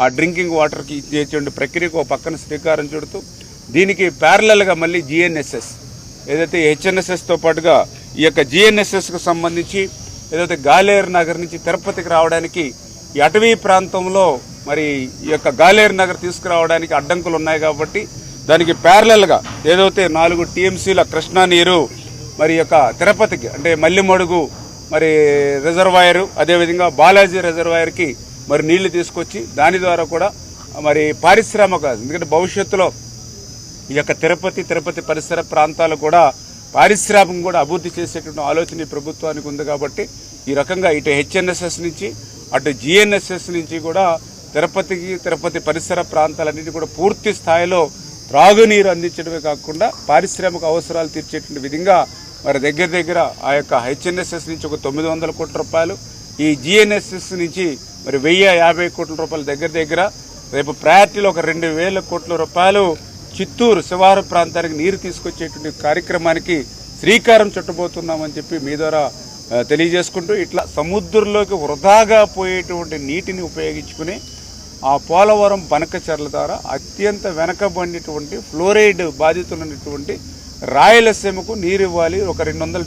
ఆ డ్రింకింగ్ వాటర్కి ఇచ్చేటువంటి ప్రక్రియకు ఒక పక్కన శ్రీకారం చుడుతూ దీనికి ప్యారలల్గా మళ్ళీ జిఎన్ఎస్ఎస్ ఏదైతే హెచ్ఎన్ఎస్ఎస్తో పాటుగా ఈ యొక్క జిఎన్ఎస్ఎస్కు సంబంధించి ఏదైతే గాలేరు నగర్ నుంచి తిరుపతికి రావడానికి ఈ అటవీ ప్రాంతంలో మరి ఈ యొక్క గాలేరు నగర్ తీసుకురావడానికి అడ్డంకులు ఉన్నాయి కాబట్టి దానికి ప్యారలల్గా ఏదైతే నాలుగు టీఎంసీల కృష్ణా నీరు మరి యొక్క తిరుపతికి అంటే మల్లిమడుగు మరి రిజర్వాయరు అదేవిధంగా బాలాజీ రిజర్వాయర్కి మరి నీళ్ళు తీసుకొచ్చి దాని ద్వారా కూడా మరి పారిశ్రామిక ఎందుకంటే భవిష్యత్తులో ఈ యొక్క తిరుపతి తిరుపతి పరిసర ప్రాంతాలు కూడా పారిశ్రామికం కూడా అభివృద్ధి చేసేటువంటి ఆలోచన ఈ ప్రభుత్వానికి ఉంది కాబట్టి ఈ రకంగా ఇటు హెచ్ఎన్ఎస్ఎస్ నుంచి అటు జిఎన్ఎస్ఎస్ నుంచి కూడా తిరుపతికి తిరుపతి పరిసర ప్రాంతాలన్నిటి కూడా పూర్తి స్థాయిలో త్రాగునీరు అందించడమే కాకుండా పారిశ్రామిక అవసరాలు తీర్చేటువంటి విధంగా మరి దగ్గర దగ్గర ఆ యొక్క హెచ్ఎన్ఎస్ఎస్ నుంచి ఒక తొమ్మిది వందల కోట్ల రూపాయలు ఈ జిఎన్ఎస్ఎస్ నుంచి మరి వెయ్యి యాభై కోట్ల రూపాయల దగ్గర దగ్గర రేపు ప్రయారిటీలో ఒక రెండు వేల కోట్ల రూపాయలు చిత్తూరు శివారు ప్రాంతానికి నీరు తీసుకొచ్చేటువంటి కార్యక్రమానికి శ్రీకారం చుట్టబోతున్నామని చెప్పి మీ ద్వారా తెలియజేసుకుంటూ ఇట్లా సముద్రంలోకి వృధాగా పోయేటువంటి నీటిని ఉపయోగించుకుని ఆ పోలవరం బనకచర్ల ద్వారా అత్యంత వెనకబడినటువంటి ఫ్లోరైడ్ బాధితులైనటువంటి రాయలసీమకు నీరు ఇవ్వాలి. ఒక రెండు వందల